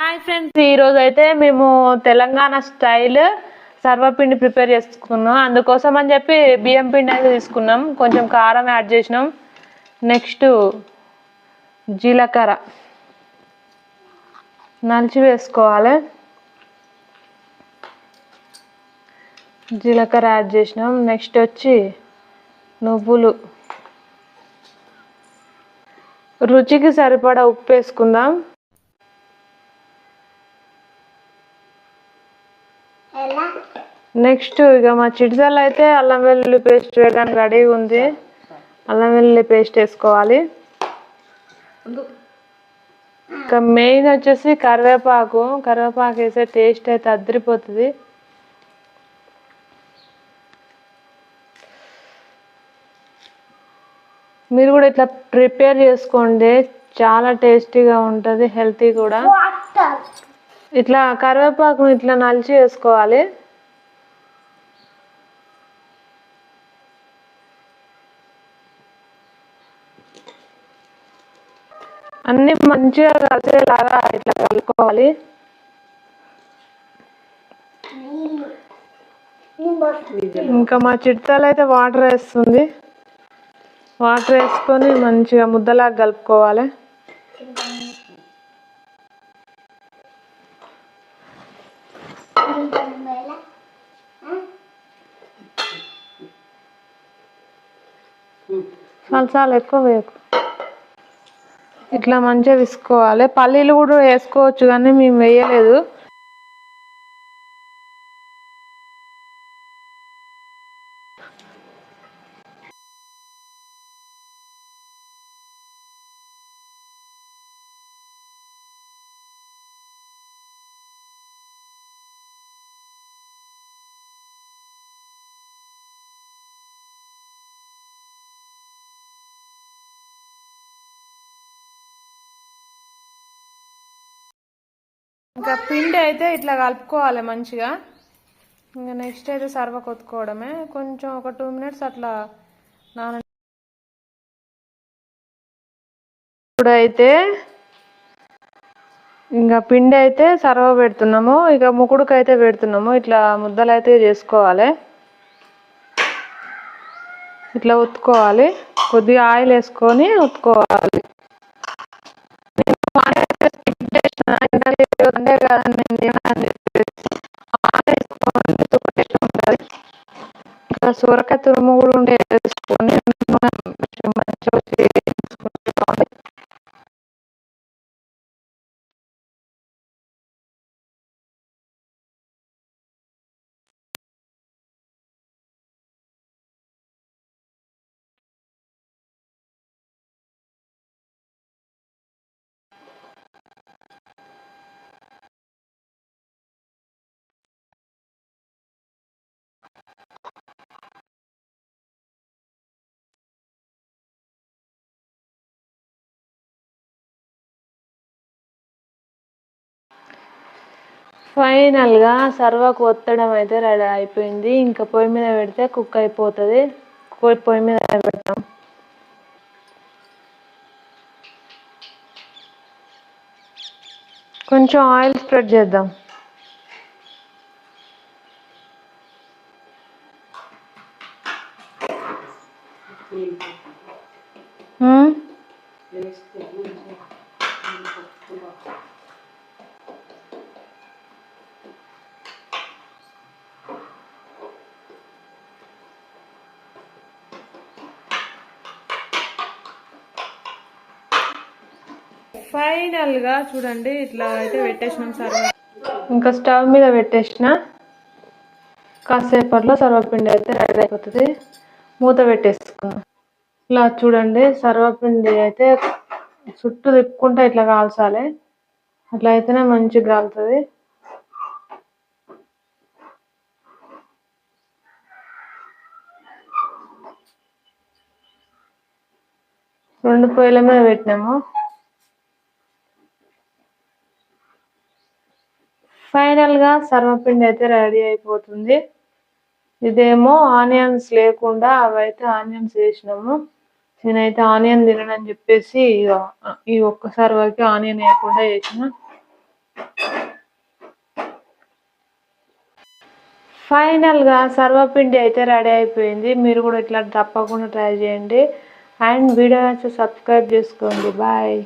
Hi friends ఈరోజు అయితే మేము తెలంగాణ స్టైల్ సర్వపిండి ప్రిపేర్ చేసుకున్నాం. అందుకోసం అని చెప్పి బియ్యం పిండి అయితే తీసుకున్నాం. కొంచెం కారం యాడ్ చేసినాం. నెక్స్ట్ జీలకర్ర నలిచి వేసుకోవాలి. జీలకర్ర యాడ్ చేసినాం. నెక్స్ట్ వచ్చి నువ్వులు. రుచికి సరిపడా ఉప్పు వేసుకుందాం. నెక్స్ట్ ఇక మా చిటిసల్ అయితే అల్లం వెల్లుల్లి పేస్ట్ వేయడానికి రెడీగా ఉంది. అల్లం వెల్లుల్లి పేస్ట్ వేసుకోవాలి. ఇంకా మెయిన్ వచ్చేసి కరివేపాకు. కరివేపాకు వేసే టేస్ట్ అయితే అద్దరిపోతుంది మీరు కూడా ఇట్లా ప్రిపేర్ చేసుకోండి. చాలా టేస్టీగా ఉంటుంది హెల్తీ కూడా. ఇట్లా కరివేపాకును ఇట్లా నలిచి వేసుకోవాలి. అన్ని మంచిగా కలిసేలాగా ఇట్లా కలుపుకోవాలి. ఇంకా మా చిట్టాలు అయితే వాటర్ వేస్తుంది. వాటర్ వేసుకొని మంచిగా ముద్దలాగా కలుపుకోవాలి. సల్సాలు ఎక్కువ వేయకు. ఇట్లా మంచిగా విసుకోవాలి. పల్లీలు కూడా వేసుకోవచ్చు కానీ మేము వేయలేదు. ఇంకా పిండి అయితే ఇట్లా కలుపుకోవాలి మంచిగా. ఇంకా నెక్స్ట్ అయితే సర్వ కొత్తుకోవడమే. కొంచెం ఒక టూ మినిట్స్ అట్లా నాన ఇప్పుడైతే ఇంకా పిండి అయితే సర్వ పెడుతున్నాము. ఇక ముకుడుకు అయితే పెడుతున్నాము. ఇట్లా ముద్దలు అయితే చేసుకోవాలి. ఇట్లా ఉత్తుకోవాలి కొద్దిగా ఆయిల్ వేసుకొని ఉత్తుకోవాలి అంటే కాదండి నేను తినని చెప్పేసి ఉంటుంది సొరకాయ తురుము కూడా ఉండే వేసుకొని ఫైనల్గా సర్వకు ఒత్తడం అయితే రెడీ అయిపోయింది. ఇంకా పొయ్యి మీద పెడితే కుక్ అయిపోతుంది. పొయ్యి మీద పెడతాం. కొంచెం ఆయిల్ స్ప్రెడ్ చేద్దాం. హ్మ్? ఫైనల్గా చూడండి ఇట్లా అయితే పెట్టేసినాం సర్వ ఇంకా స్టవ్ మీద పెట్టేసిన. కాసేపట్లో సర్వపిండి అయితే రెడీ అయిపోతుంది. మూత పెట్టేసుకున్నాం. ఇలా చూడండి సర్వపిండి అయితే చుట్టూ తిప్పుకుంటే ఇట్లా కాల్చాలి. అట్లా అయితేనే మంచిగా కాలుతుంది. రెండు పొయ్యిల మీద పెట్టినాము. ఫైనల్గా సర్వపిండి అయితే రెడీ అయిపోతుంది. ఇదేమో ఆనియన్స్ లేకుండా అవైతే ఆనియన్స్ వేసినాము. నేనైతే ఆనియన్ తినని చెప్పేసి ఈ ఒక్కసారి వరకు ఆనియన్ వేయకుండా వేసిన. ఫైనల్గా సర్వపిండి అయితే రెడీ అయిపోయింది. మీరు కూడా ఇట్లా తప్పకుండా ట్రై చేయండి. అండ్ వీడియో సబ్స్క్రైబ్ చేసుకోండి. బాయ్.